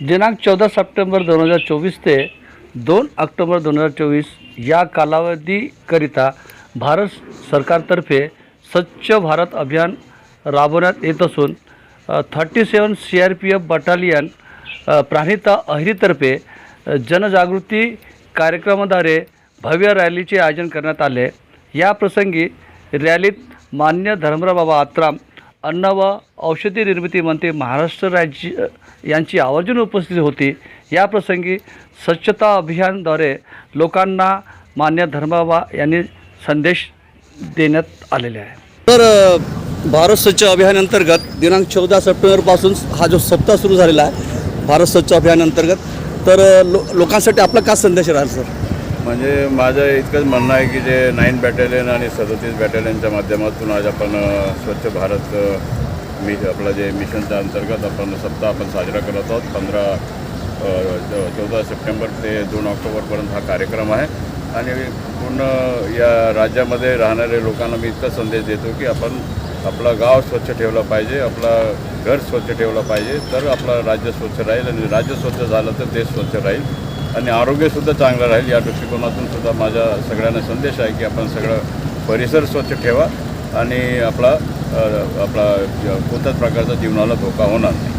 दिनांक चौदा सप्टेंबर दोन हजार चोवीस ते दोन ऑक्टोबर दोन हजार चोवीस या कालावधीकरिता भारत सरकारतर्फे स्वच्छ भारत अभियान राबवण्यात येत असून thirty seven C R P F battalion Pranhita अहिरीतर्फे जनजागृती कार्यक्रमाद्वारे भव्य रॅलीचे आयोजन करण्यात आले. या प्रसंगी रॅलीत मान्य धर्मराव बाबा आत्राम अन्न व औषधी निर्मिती मंत्री महाराष्ट्र राज्य यांची आवर्जून उपस्थिती होती. या प्रसंगी स्वच्छता अभियानद्वारे लोकांना मान्य धर्माबा यांनी संदेश देण्यात आलेले आहे. तर भारत स्वच्छ अभियानांतर्गत दिनांक चौदा सप्टेंबरपासून हा जो सप्ताह सुरू झालेला आहे भारत स्वच्छ अभियानांतर्गत तर लो लोकांसाठी आपला काय संदेश राहील सर? म्हणजे माझं इतकंच म्हणणं आहे की जे नाईन बॅटॅलियन आणि सदतीस बॅटॅलियनच्या माध्यमातून आज आपण स्वच्छ भारत मि आपलं जे मिशनच्या अंतर्गत आपण सप्ताह आपण साजरा करत आहोत. पंधरा चौदा सप्टेंबर ते दोन ऑक्टोबरपर्यंत हा कार्यक्रम आहे. आणि पूर्ण या राज्यामध्ये राहणाऱ्या लोकांना मी इतका संदेश देतो की आपण आपलं गाव स्वच्छ ठेवलं पाहिजे आपलं घर स्वच्छ ठेवलं पाहिजे. तर आपलं राज्य स्वच्छ राहील आणि राज्य स्वच्छ झालं तर देश स्वच्छ राहील. आणि आरोग्यसुद्धा चांगलं राहील या दृष्टिकोनातून सुद्धा माझा सगळ्यांना संदेश आहे की आपण सगळं परिसर स्वच्छ ठेवा आणि आपला आपला कोणत्याच प्रकारचा जीवनाला धोका होणार नाही.